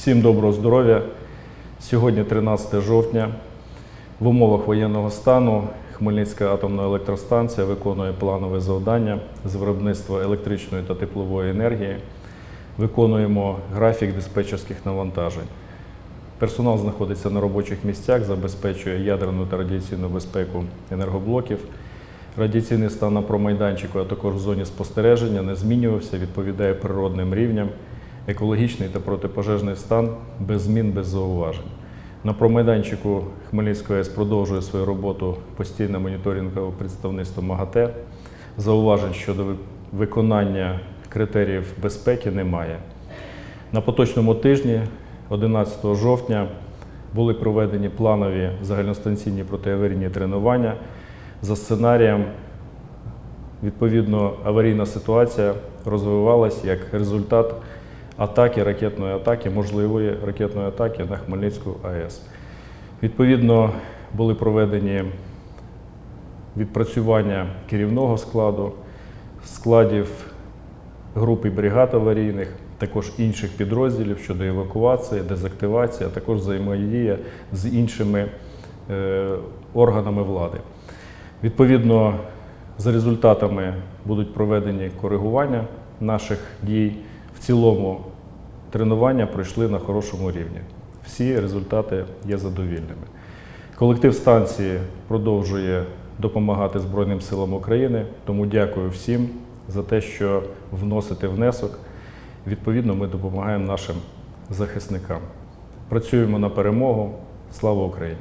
Всім доброго здоров'я. Сьогодні 13 жовтня. В умовах воєнного стану Хмельницька атомна електростанція виконує планове завдання з виробництва електричної та теплової енергії. Виконуємо графік диспетчерських навантажень. Персонал знаходиться на робочих місцях, забезпечує ядерну та радіаційну безпеку енергоблоків. Радіаційний стан на промайданчику, а також в зоні спостереження не змінювався, відповідає природним рівням. Екологічний та протипожежний стан без змін, без зауважень. На промайданчику Хмельницької АЕС продовжує свою роботу постійне моніторингове представництво МАГАТЕ. Зауважень щодо виконання критеріїв безпеки немає. На поточному тижні, 11 жовтня, були проведені планові загальностанційні протиаварійні тренування за сценарієм. Відповідно, аварійна ситуація розвивалась як результат атаки, ракетної атаки, можливої ракетної атаки на Хмельницьку АЕС. Відповідно, були проведені відпрацювання керівного складу, складів групи бригад аварійних, також інших підрозділів щодо евакуації, дезактивації, а також взаємодія з іншими е, органами влади. Відповідно, за результатами будуть проведені коригування наших дій. Цілому тренування пройшли на хорошому рівні. Всі результати є задовільними. Колектив станції продовжує допомагати Збройним силам України, тому дякую всім за те, що вносите внесок. Відповідно, ми допомагаємо нашим захисникам. Працюємо на перемогу. Слава Україні!